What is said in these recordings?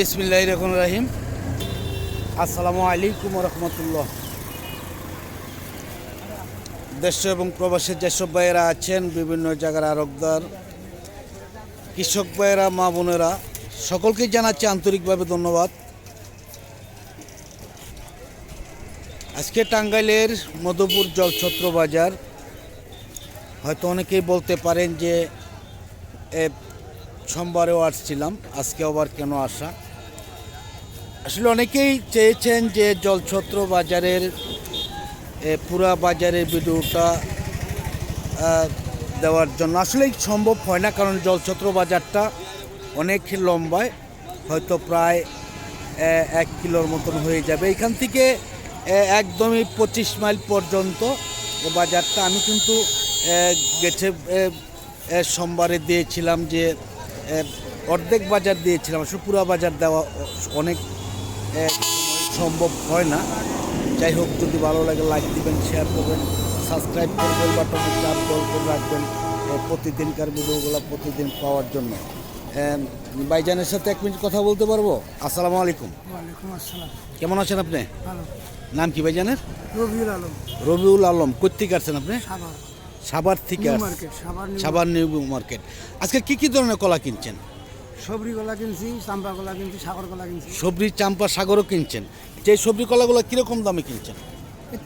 বিসমিল্লাহ রহমান রাহিম আসসালামু আলাইকুম রহমতুল্লাহ। দেশ এবং প্রবাসের যেসব ভাইয়েরা আছেন, বিভিন্ন জায়গার আরবদার কৃষক ভাইয়েরা, মা বোনেরা, সকলকে জানাচ্ছি আন্তরিকভাবে ধন্যবাদ। আজকে টাঙ্গাইলের মধুপুর জলছত্র বাজার, হয়তো অনেকেই বলতে পারেন যে সোমবারেও আসছিলাম, আজকে আবার কেন আসা? আসলে অনেকেই চেয়েছেন যে জলছত্র বাজারের পুরা বাজারের ভিডিওটা দেওয়ার জন্য। আসলেই সম্ভব হয় না, কারণ জলছত্র বাজারটা অনেক লম্বায়, হয়তো প্রায় এক কিলোর মতন হয়ে যাবে। এখান থেকে একদমই পঁচিশ মাইল পর্যন্ত বাজারটা। আমি কিন্তু গেছে সোমবারে দিয়েছিলাম যে অর্ধেক বাজার দিয়েছিলাম। আসলে পুরো বাজার দেওয়া অনেক সম্ভব হয় না। যাই হোক যদি ভালো লাগে লাইক দিবেন শেয়ার করবেন সাবস্ক্রাইব করবেন বাটনে চাপ দল করে রাখবেন প্রতিদিনকার ভিডিওগুলো প্রতিদিন পাওয়ার জন্য। ভাইজানের সাথে এক মিনিট কথা বলতে পারব? আসসালামু আলাইকুম। কেমন আছেন আপনি? নাম কি ভাইজানের? রবিউল আলম। রবিউল আলম কোথেকে আসছেন আপনি? সাভার। সাবার থেকে সাভার সাবার নিউ মার্কেট। আজকে কি কি ধরনের কলা কিনছেন? সবরি কলা কিনছি চাম্পা কলা কিনছি সাগর কলা কিনছি। সবজি চাম্পা সাগরও কিনছেন। যে সবজি কলাগুলো কীরকম দামে কিনছেন?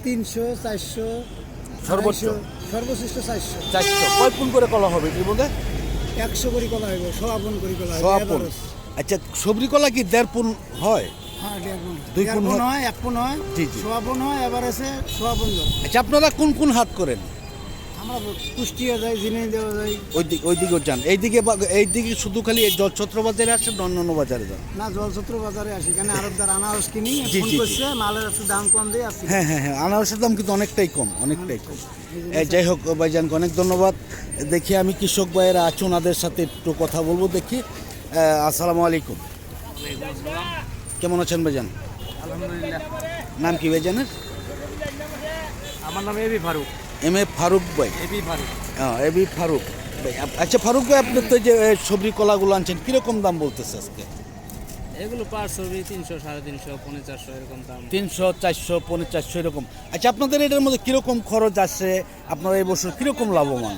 তিনশো চারশো সর্বোচ্চ? সর্বশ্রেষ্ঠ চারশো। চারশো। কয় পুন করে কলা হবে এর মধ্যে? একশো করি কলা হইব সোয়াবন করি কলা সোয়াপুন আচ্ছা সবজি কলা কি দেড় পুন হয়? হ্যাঁ দুই হয়? এক পুন হয় জি। হয় এবার আছে সোয়াবন আচ্ছা আপনারা কোন কোন হাত করেন? কুষ্টিয়া যাই জিনে দেওয়া যায় ওই দিক যান। এইদিকে বা- এইদিকে শুধু খালি জলছত্র বাজারে আসেন না অন্যান্য বাজারে যান? না জলছত্র বাজারে আসি। এখানে আরবদার আনারস কিনি ফোন। করছে মালের একটু দাম কম দিয়ে আসছি হ্যাঁ হ্যাঁ হ্যাঁ আনারসের দাম কিন্তু অনেকটাই কম অনেকটাই কম। যাই হোক ভাইজানকে অনেক ধন্যবাদ। দেখি আমি কৃষক ভাইয়েরা আছে ওনাদের সাথে একটু কথা বলব দেখি। আসসালামু আলাইকুম। কেমন আছেন ভাইজান? আলহামদুলিল্লাহ। নাম কি ভাইজানের? আমার নাম AB Faruk. M A Faruk ভাই। এবি ফারুক। হ্যাঁ এবি ফারুক ভাই। আচ্ছা ফারুক ভাই আপনি তো যে সবজি কলাগুলো আনছেন কীরকম দাম বলতেছে আজকে? এগুলো পার ছবি তিনশো সাড়ে তিনশো পৌনে চারশো এরকম দাম। তিনশো চারশো পনেরো চারশো এরকম। আচ্ছা আপনাদের এটার মধ্যে কীরকম খরচ আছে? আপনারা এই বছর কীরকম লাভবান?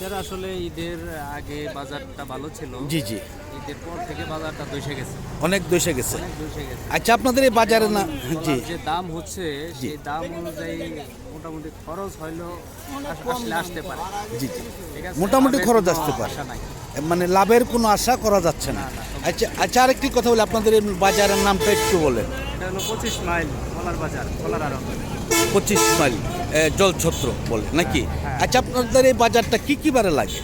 এটার আসলে ঈদের আগে বাজারটা ভালো ছিল। জি জি। ঈদের পর থেকে বাজারটা দইসে গেছে। অনেক দেশে গেছে। দইসে গেছে। আচ্ছা আপনাদের এই বাজারে না জি। যে দাম হচ্ছে সেই দাম অনুযায়ী মোটামুটি খরচ হইলেও আস- আসলে আসতে পারে। জি জি। মোটামুটি খরচ আসতে পারে। মানে লাভের কোনো আশা করা যাচ্ছে না। আচ্ছা আচ্ছা আরেকটি কথা বলি আপনাদের বাজারের নামটা একটু বলেন। এটা হলো পঁচিশ মাইল কলার বাজার কলার আরব পঁচিশ মাইল জলছত্র বলে নাকি? হ্যাঁ। আচ্ছা আপনাদের এই বাজারটা কি কি বারে লাগে?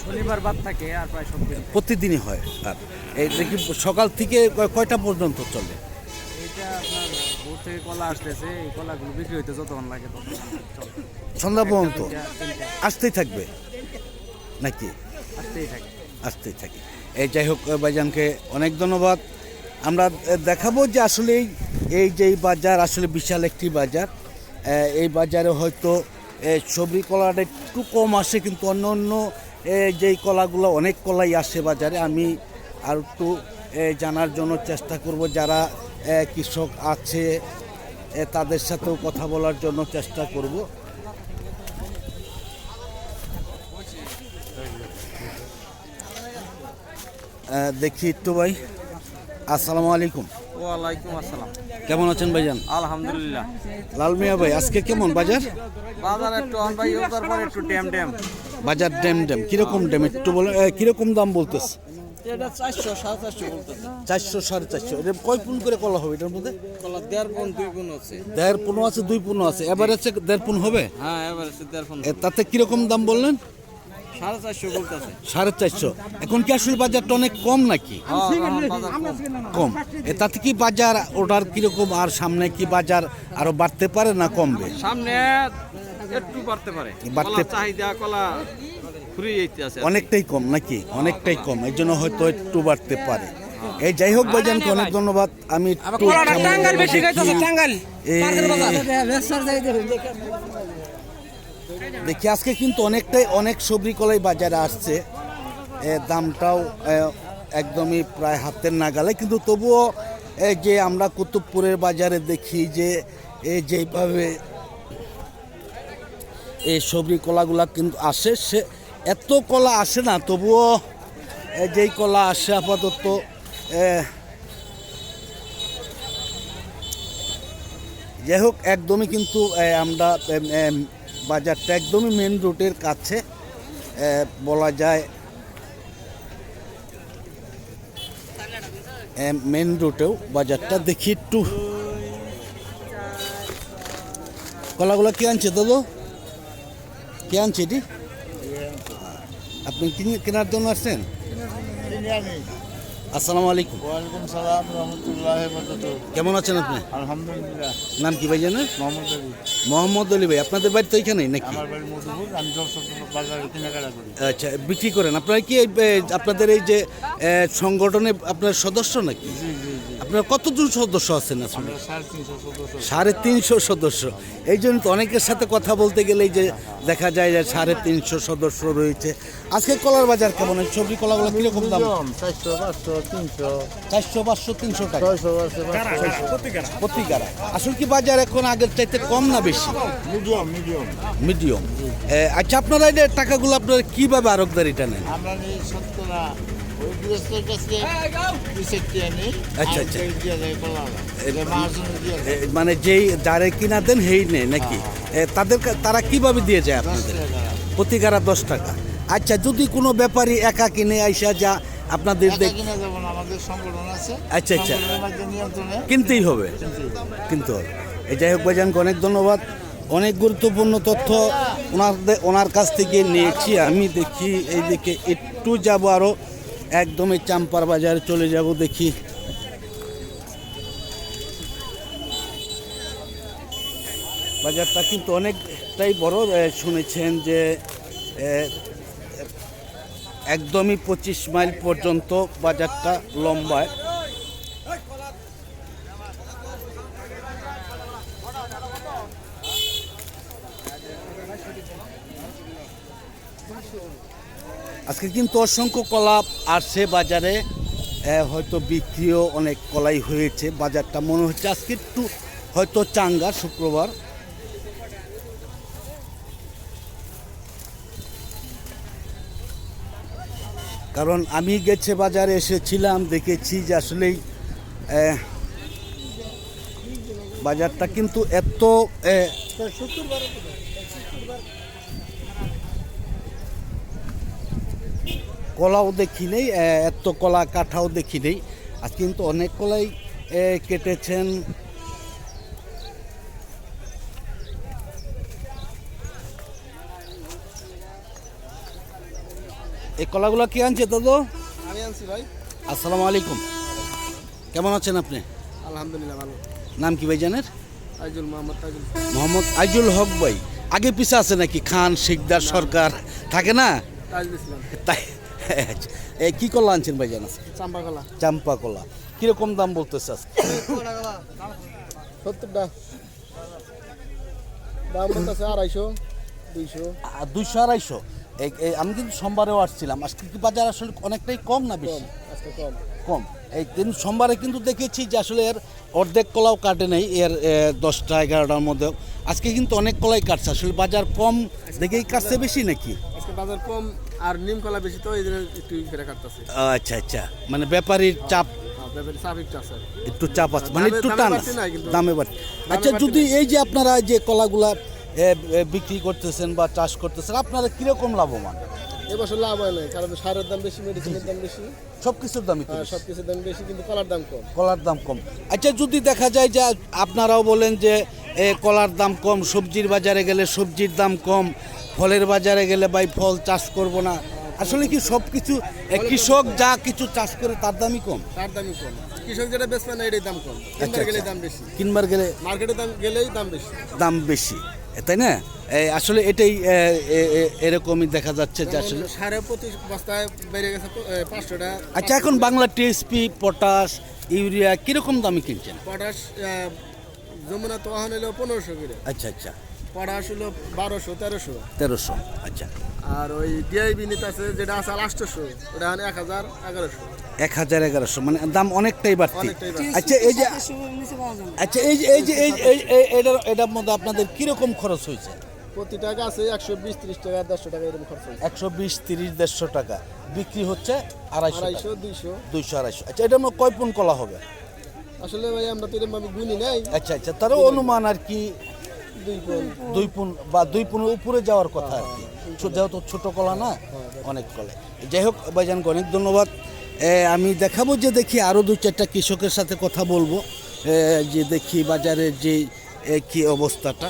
শনিবার বাদ থাকে আর প্রায় সব প্রতিদিনই হয় আর এই দেখি সকাল থেকে কয়টা পর্যন্ত চলে? এটা আপনার ভোর থেকে কলা আসতেছে এই কলাগুলো বিক্রি হইতে যতক্ষণ লাগে সন্ধ্যা পর্যন্ত? আসতেই থাকবে? নাকি? আসতেই থাকে। আসতেই থাকে। এই যাই হোক ভাইজানকে অনেক ধন্যবাদ। আমরা দেখাবো যে আসলে এই- যে বাজার আসলে বিশাল একটি বাজার। এই বাজারে হয়তো সবজি কলাটা একটু কম আসে, কিন্তু অন্য অন্য যেই কলাগুলো, অনেক কলাই আসে বাজারে। আমি আর একটু জানার জন্য চেষ্টা করব যারা কৃষক আছে তাদের সাথেও কথা বলার জন্য চেষ্টা করব। দেখি একটু ভাই। আসসালামু আলাইকুম। ওয়ালাইকুম আসসালাম। কেমন আছেন ভাইজান? আলহামদুলিল্লাহ। লাল মিয়া ভাই আজকে কেমন বাজার? বাজার একটু অন ভাই একটু ড্যাম ড্যাম। বাজার ড্যাম ড্যাম কীরকম ড্যাম? একটু বলে কীরকম দাম বলতেছে? এটা চারশো সাড়ে চারশো বলতেছে। চারশো সাড়ে চারশো। এটা কয় পুন করে কলা হবে এটার মধ্যে? কলা দেড় দুই আছে। দেড় পুনো আছে দুই পুনো আছে। দেড় পুন হবে? হ্যাঁ দেড় তাতে কীরকম দাম বললেন? সাড়ে চারশো এখন কি আসলে বাজারটা অনেক কম নাকি? কম। তাতে কি বাজার ওটার কীরকম আর সামনে কি বাজার আরও বাড়তে পারে না কমবে? সামনে একটু বাড়তে পারে। বাড়তে- চাহিদা কলা অনেকটাই কম নাকি? অনেকটাই কম। এই জন্য হয়তো একটু বাড়তে পারে। এই যাই হোক ভাইজানকে অনেক ধন্যবাদ। আমি একটু দেখি। আজকে কিন্তু অনেকটাই, অনেক সবজি কলাই বাজারে আসছে দামটাও একদমই প্রায় হাতের নাগালে কিন্তু তবুও যে আমরা কুতুবপুরের বাজারে দেখি যে যেভাবে এই সবজি কলাগুলা কিন্তু আসে, সে এত কলা আসে না, তবুও যেই কলা আসে আপাতত যাই হোক, একদমই কিন্তু আমরা বাজারটা একদমই মেন রোডের কাছে বলা যায় মেন রুটেও বাজারটা দেখি একটু। কলাগুলো কে আনছে দাদু? কে আনছে এটি? আপনি কিনে- কেনার জন্য আসছেন? আসসালামু আলাইকুম। ওয়ালাইকুম সালাম রহমতুল্লাহ কেমন আছেন আপনি? আলহামদুলিল্লাহ। নাম কি ভাই জানেন? মোহাম্মদ মোহাম্মদ আলী ভাই আপনাদের বাড়ি তো এখানেই নাকি? আমার বাড়ি মধুপুর আমি বাজারে কেনাকাটা করি। আচ্ছা বিক্রি করেন। আপনারা কি আপনাদের এই যে সংগঠনে আপনার সদস্য নাকি? আপনারা কতজন সদস্য আছেন আসলে সাড়ে তিনশো সদস্য। এই জন্য তো অনেকের সাথে কথা বলতে গেলেই যে দেখা যায় যে সাড়ে তিনশো সদস্য রয়েছে। আজকে কলার বাজার কেমন? সবজি কলাগুলো কীরকম দাম? চারশো পাঁচশো তিনশো। চারশো পাঁচশো তিনশো টাকা। প্রতিকারা? আসলে কি বাজার এখন আগের চাইতে কম না বেশি? Medium medium. মিডিয়াম। আচ্ছা আপনারা এই টাকাগুলো আপনারা কীভাবে আরকদারিটা নেন? আমরা আচ্ছা, আচ্ছা। মানে যেই যারে কিনা দেন হেই নেই নাকি? এ, তাদের তারা কীভাবে দিয়ে যায় আপনাদের? প্রতিকারা দশ টাকা। আচ্ছা যদি কোনো ব্যাপারী একা কিনে আইসা যা আপনাদের আচ্ছা, আচ্ছা। কিনতেই হবে। কিনতে হবে। এই যাই হোক ভাইজানকে অনেক ধন্যবাদ। অনেক গুরুত্বপূর্ণ তথ্য ওনার ওনার কাছ থেকে নিয়েছি। আমি দেখি এই দিকে একটু যাব আরও একদমই চাম্পার বাজারে চলে যাব দেখি। বাজারটা কিন্তু অনেকটাই বড় শুনেছেন যে একদমই পঁচিশ মাইল পর্যন্ত বাজারটা লম্বায়। আজকে কিন্তু অসংখ্য কলা আসছে বাজারে হয়তো বিক্রিও অনেক কলাই হয়েছে বাজারটা মনে হচ্ছে আজকে একটু হয়তো চাঙ্গা শুক্রবার। কারণ আমি গেছে বাজারে এসেছিলাম দেখেছি যে আসলেই বাজারটা কিন্তু এত এ, কলাও দেখি নেই এত কলা কাঠাও দেখি নেই। আজ কিন্তু অনেক কলাই কেটেছেন। এই কলাগুলো কি আনছে দাদু? আমি আনছি ভাই। আসসালামু আলাইকুম। কেমন আছেন আপনি? আলহামদুলিল্লাহ ভালো। নাম কি ভাই জানের তাইজুল মোহাম্মদ তাইজুল মোহাম্মদ আইজুল হক ভাই। আগে পিছে আছে নাকি খান শিকদার সরকার? থাকে না? তাই এই কি কলা আনছেন ভাই জানাস চাম্পা কলা চাম্পা কলা কীরকম দাম বলতেছে আজকে? সত্তরটা। দাম বলতেছে আড়াইশো দুইশো। আর দুইশো আড়াইশো? আমি কিন্তু সোমবারেও আসছিলাম। আজকে কি বাজার আসলে অনেকটাই কম না বেশি? কম কম। এই কিন্তু সোমবারে কিন্তু দেখেছি যে আসলে এর অর্ধেক কলাও কাটে নেই এর দশটা এগারোটার মধ্যেও। আজকে কিন্তু অনেক কলাই কাটছে। আসলে বাজার কম দেখেই কাটছে বেশি নাকি? আজকে বাজার কম আর নিম কলা বেশি তো এই জন্য একটু ফেরা কাটতেছে। আচ্ছা আচ্ছা। মানে ব্যাপারীর চাপ একটু চাপ আছে। মানে একটু টান। দামে বাড়তি আচ্ছা যদি এই যে আপনারা যে কলাগুলা বিক্রি করতেছেন বা চাষ করতেছেন আপনারা কীরকম লাভবান? এবছর লাভ হয় নাই কারণ সারের দাম বেশি মেডিসিনের দাম বেশি। সব কিছুর দামই তো সব কিছুর দাম বেশি কিন্তু কলার দাম কম। কলার দাম কম। আচ্ছা যদি দেখা যায় যে আপনারাও বলেন যে কলার দাম কম সবজির বাজারে গেলে সবজির দাম কম ফলের বাজারে গেলে ভাই ফল চাষ করব না। আসলে কি সব কিছু কৃষক যা কিছু চাষ করে তার দামই কম? তার দামই কম। কৃষক যেটা বেচবে না এটাই দাম কম। কিনবার আচ্ছা। গেলে দাম বেশি। কিনবার গেলে মার্কেটে দাম গেলেই দাম বেশি। দাম বেশি। তাই না? আসলে এটাই এরকমই দেখা যাচ্ছে যে আসলে সাড়ে পঁচিশ বস্তায় বেড়ে গেছে পাঁচশো টাকা। আচ্ছা এখন বাংলা টিএসপি পটাশ ইউরিয়া কীরকম দামে কিনছেন? পটাশ যমুনা তোহান হলো পনেরোশো করে। আচ্ছা আচ্ছা। পটাশ হলো বারোশো তেরোশো। তেরোশো আচ্ছা। আর ওই ডিআইবি নিতে আছে যেটা আছে আটশোশো ওটা এখন এক হাজার এগারোশো। এক হাজার এগারোশো মানে দাম অনেকটাই বাড়তি। অনেকটাই আচ্ছা এই যে। আচ্ছা এই যে এই যে এই এই এটার এটার মধ্যে আপনাদের কীরকম খরচ হয়েছে? প্রতি টাকা আছে একশো বিশ ত্রিশ টাকা দেড়শো টাকা এরকম খরচ হয়েছে। একশো বিশ তিরিশ দেড়শো টাকা। বিক্রি হচ্ছে আড়াইশো আড়াইশো দুইশো। দুইশো আড়াইশো। আচ্ছা এটার মধ্যে কয় পুন কলা হবে? আসলে ভাই আমরা তো এরকম গুনি নাই। আচ্ছা আচ্ছা তারও অনুমান আর কি দুই পুন বা দুই পুনের উপরে যাওয়ার কথা আর কি। যেহেতু ছোট কলা না, অনেক কলে। যাই হোক ভাইজানকে অনেক ধন্যবাদ। আমি দেখাবো যে দেখি আরও দুই চারটা কৃষকের সাথে কথা বলব। যে দেখি বাজারের যে কি অবস্থাটা।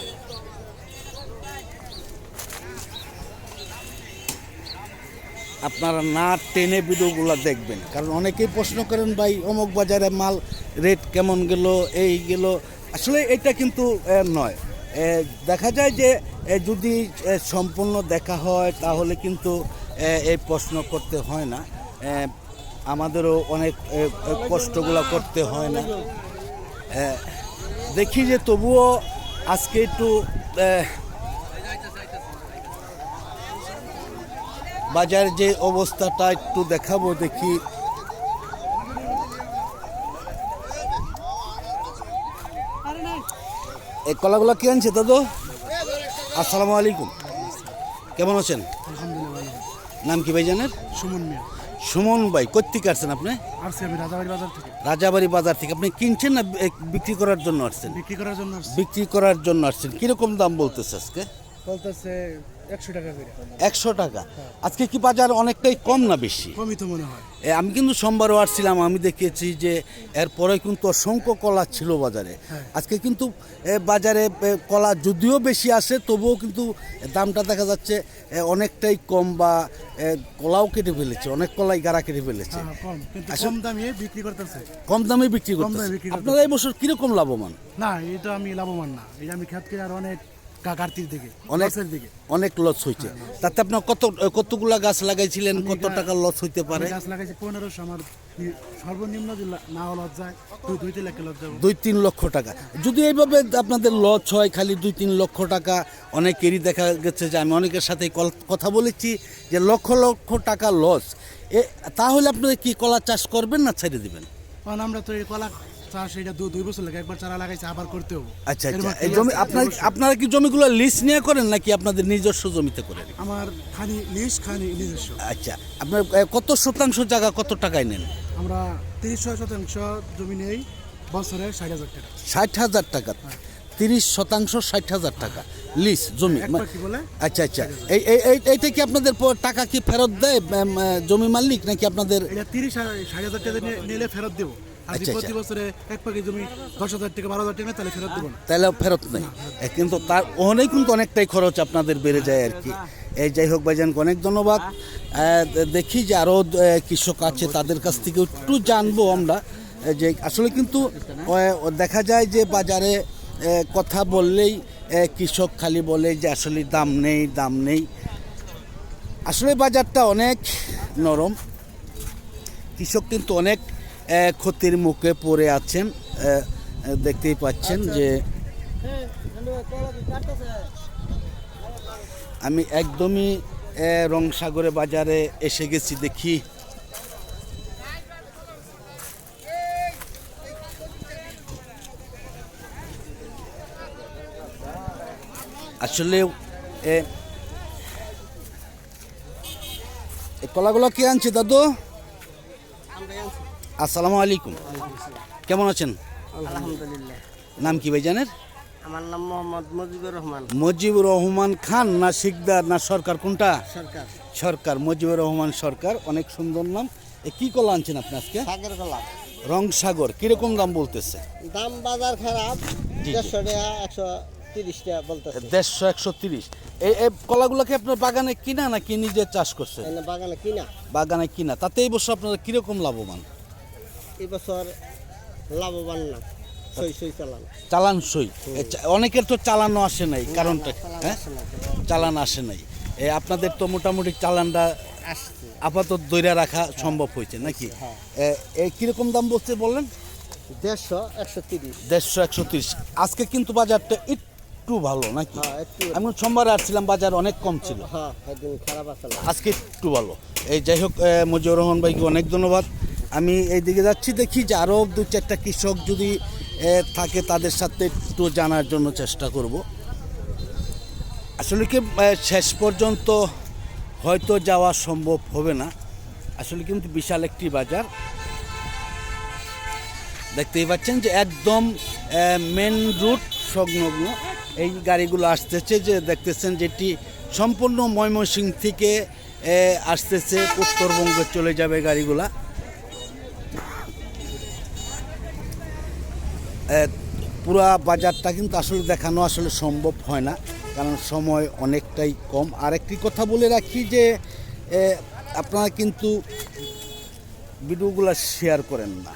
আপনারা না টেনে ভিডিওগুলো দেখবেন, কারণ অনেকেই প্রশ্ন করেন, ভাই, অমুক বাজারে মাল রেট কেমন গেল, এই গেল? আসলে এটা কিন্তু নয়। দেখা যায় যে যদি সম্পূর্ণ দেখা হয়, তাহলে কিন্তু এই প্রশ্ন করতে হয় না। আমাদেরও অনেক কষ্টগুলো করতে হয় না। দেখি যে তবুও আজকে একটু বাজার যে অবস্থাটা একটু দেখাবো, দেখি এই কলাগুলো কি আনছে দাদু? আসসালামু আলাইকুম। কেমন আছেন? নাম কি ভাই জানেন সুমন মিয়া। সুমন ভাই কোথেকে আসছেন আপনি? আসছি আমি রাজাবাড়ি বাজার থেকে। রাজাবাড়ি বাজার থেকে। আপনি কিনছেন না বিক্রি করার জন্য আসছেন? বিক্রি করার জন্য বিক্রি করার জন্য আসছেন। কীরকম দাম বলতেছে আজকে? বলতেছে একশো টাকা আজকে কি বাজার অনেকটাই কম না বেশি? কমই তো মনে হয়। আমি কিন্তু সোমবারও আসছিলাম আমি দেখেছি যে এরপরে কিন্তু অসংখ্য কলা ছিল বাজারে। আজকে কিন্তু বাজারে কলা যদিও বেশি আসে তবুও কিন্তু দামটা দেখা যাচ্ছে অনেকটাই কম বা কলাও কেটে ফেলেছে অনেক কলাই গাড়া কেটে ফেলেছে। হ্যাঁ, কম দামে বিক্রি করতেছে। কম দামে বিক্রি করতে করতেছে। আপনারা এই বছর কীরকম লাভবান? না এটা আমি লাভবান না। এটা আমি খেত আর অনেক কা- দিকে অনেক দিকে। অনেক লস হয়েছে। তাতে আপনার কত কতগুলা গাছ লাগাইছিলেন? কত টাকা লস হইতে পারে? গাছ লাগাইছি পনেরোশো আমার সর্বনিম্ন না লজ যায় দুই তিন লাখ যাব দুই তিন লক্ষ টাকা। যদি এইভাবে আপনাদের লস হয় খালি দুই তিন লক্ষ টাকা অনেকেরই দেখা গেছে যে আমি অনেকের সাথে কথা বলেছি যে লক্ষ লক্ষ টাকা লস এ তাহলে আপনারা কি কলা চাষ করবেন না ছেড়ে দিবেন? কারণ আমরা তো এই কলা চাষ এটা দুই বছর লাগে একবার চারা লাগাইছে আবার করতে হবে। আচ্ছা আচ্ছা। এই জমি আপনার আপনারা কি জমিগুলো লিস্ট নিয়ে করেন নাকি আপনাদের নিজস্ব জমিতে করেন? আমার খানি লিস্ট খানি নিজস্ব। আচ্ছা আপনার কত শতাংশ জায়গা কত টাকায় নেন? আমরা তিরিশ শতাংশ জমি নেই বছরে ষাট হাজার টাকা। ষাট হাজার টাকা। তিরিশ শতাংশ ষাট হাজার টাকা। লিস জমি বলে? আচ্ছা আচ্ছা। এই এই এই- এইটা কি আপনাদের টাকা কি ফেরত দেয় জমি মালিক নাকি আপনাদের? এটা তিরিশ ষাট হাজার টাকা নিলে ফেরত দেবো। তাহলে ফেরত তাহলে ফেরত নেই। কিন্তু তার ওখানেই কিন্তু অনেকটাই খরচ আপনাদের বেড়ে যায় আর কি। এই যাই হোক ভাইজানকে অনেক ধন্যবাদ। দেখি যে আরও কৃষক আছে তাদের কাছ থেকে একটু জানব আমরা। যে আসলে কিন্তু দেখা যায় যে বাজারে কথা বললেই কৃষক খালি বলে যে আসলে দাম নেই দাম নেই। আসলে বাজারটা অনেক নরম। কৃষক কিন্তু অনেক ক্ষতির মুখে পড়ে আছেন। দেখতেই পাচ্ছেন যে আমি একদমই রংসাগরে বাজারে এসে গেছি দেখি। আসলে কলাগুলো কে আনছে দাদু? আসসালামু আলাইকুম। কেমন আছেন? আলহামদুলিল্লাহ। নাম কি ভাই জানেন আমার নাম মোহাম্মদ মুজিবুর রহমান। মুজিবুর রহমান খান না শিকদার না সরকার কোনটা? সরকার। সরকার মুজিবুর রহমান সরকার অনেক সুন্দর নাম। এ কি কলা আনছেন আপনি আজকে? সাগর কলা। রংসাগর কীরকম দাম বলতেছে? দাম বাজার খারাপ। দেড়শো টাকা একশো দেড়শো একশো তিরিশ। এই কলাগুলোকে আপনার বাগানে কিনা নাকি নিজে চাষ করছে বাগানে কিনা? বাগানে কিনা। তাতে এই বছর আপনারা কীরকম লাভবান? এবছর লাভবান না। চালান। সই। অনেকের তো চালানো আসে নাই কারণটা চালান হ্যাঁ? আসে চালান আসে নাই। আপনাদের তো মোটামুটি চালানটা আপাতত দৈরা রাখা সম্ভব হয়েছে নাকি? হ্যাঁ। কীরকম দাম বলতে বললেন? দেড়শো একশো তিরিশ। দেড়শো একশো তিরিশ। আজকে কিন্তু বাজারটা একটু ভালো নাকি? হ্যাঁ একটু আমি সোমবারে আসছিলাম বাজার অনেক কম ছিল। হ্যাঁ একদিন আজকে একটু ভালো। এই যাই হোক আহ, মজিবুর রহমান ভাইকে অনেক ধন্যবাদ। আমি এই দিকে যাচ্ছি দেখি যে আরও দু চারটা কৃষক যদি থাকে তাদের সাথে একটু জানার জন্য চেষ্টা করব। আসলে কি শেষ পর্যন্ত হয়তো যাওয়া সম্ভব হবে না। আসলে কিন্তু বিশাল একটি বাজার। দেখতেই পাচ্ছেন যে একদম মেন রুট সংলগ্ন। এই গাড়িগুলো আসতেছে যে দেখতেছেন যেটি সম্পূর্ণ ময়মনসিং থেকে আসতেছে, উত্তরবঙ্গে চলে যাবে গাড়িগুলা। পুরা বাজারটা কিন্তু আসলে দেখানো আসলে সম্ভব হয় না, কারণ সময় অনেকটাই কম। আরেকটি কথা বলে রাখি যে আপনারা কিন্তু ভিডিওগুলো শেয়ার করেন না।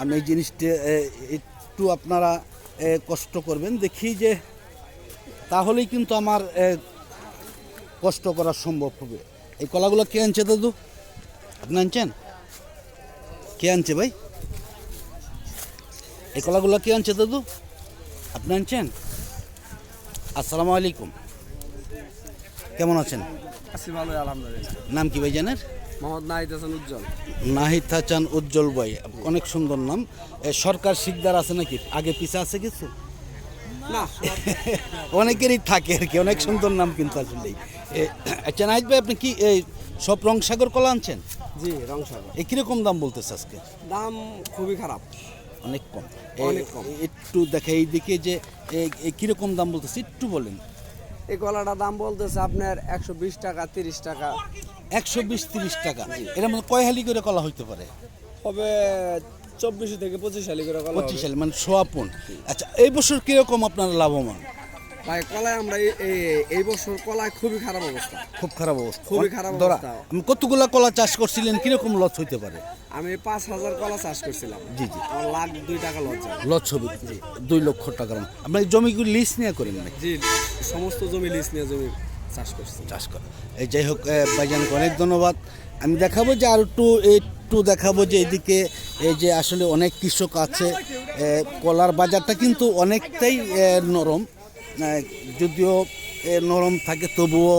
আমি এই জিনিসটা একটু আপনারা কষ্ট করবেন। দেখি যে তাহলেই কিন্তু আমার কষ্ট করা সম্ভব হবে। এই কলাগুলো কে আনছে দাদু? আপনি আনছেন? কে আনছে ভাই? এই কলাগুলো কে আনছে দাদু? আপনি আনছেন? আসসালামু আলাইকুম। কেমন আছেন? নাম কি ভাই জানেন মোহাম্মদ নাহিদ হাসান উজ্জ্বল। নাহিদ হাসান উজ্জ্বল ভাই অনেক সুন্দর নাম। সরকার শিকদার আছে নাকি? আগে পিছে আছে কিছু? না। অনেকেরই থাকে আর কি অনেক সুন্দর নাম কিন্তু আসলেই এ, আচ্ছা নাহিদ ভাই আপনি কি এই সব রং সাগর কলা আনছেন? জি রংসাগর। এই কীরকম দাম বলতেছে আজকে? দাম খুবই খারাপ। অনেক কম। অনেক কম। একটু দেখে এই দিকে যে এ- এ কীরকম দাম বলতেছে একটু বলেন। এই কলাটা দাম বলতেছে আপনার একশো বিশ টাকা তিরিশ টাকা। একশো বিশ তিরিশ টাকা। এর মধ্যে কয় হালি করে কলা হইতে পারে? হবে চব্বিশ থেকে পঁচিশ হালি করে কলা পঁচিশ হালি মানে সোয়াপন আচ্ছা এই বছর কীরকম আপনার লাভবান? ভাই কলায় আমরা এই- বছর কলায় খুবই খারাপ অবস্থা। খুব খারাপ অবস্থা। খুবই খারাপ অবস্থা। কতগুলা কলা চাষ করছিলেন? কীরকম লস হইতে পারে? আমি পাঁচ হাজার কলা চাষ করছিলাম। জি জি। আমার লাখ দুই টাকা লস হবে দুই লক্ষ মতো। আপনার জমিগুলি লিজ নিয়ে করেন নাকি? জি সমস্ত জমি নিয়ে জমি চাষ করছি। চাষ এই যাই হোক ভাইজানকে অনেক ধন্যবাদ। আমি দেখাবো যে আর একটু একটু দেখাবো যে এদিকে এই যে আসলে অনেক কৃষক আছে। কলার বাজারটা কিন্তু অনেকটাই নরম। যদিও নরম থাকে, তবুও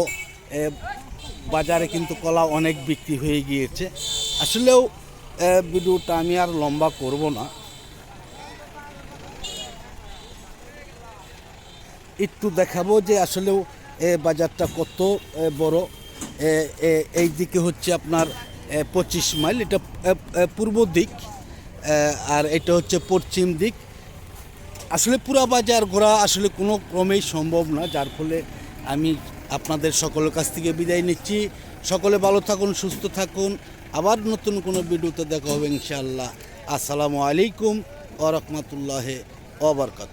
বাজারে কিন্তু কলা অনেক বিক্রি হয়ে গিয়েছে। আসলেও ভিডিওটা আমি আর লম্বা করব না। একটু দেখাবো যে আসলেও এ বাজারটা কত বড়। এই দিকে হচ্ছে আপনার পঁচিশ মাইল, এটা পূর্ব দিক। আর এটা হচ্ছে পশ্চিম দিক। আসলে পুরা বাজার ঘোরা আসলে কোনো ক্রমেই সম্ভব না, যার ফলে আমি আপনাদের সকলের কাছ থেকে বিদায় নিচ্ছি। সকলে ভালো থাকুন, সুস্থ থাকুন। আবার নতুন কোনো ভিডিওতে দেখা হবে ইনশাআল্লাহ। আসসালামু আলাইকুম ও রহমতুল্লাহ ওবরকাত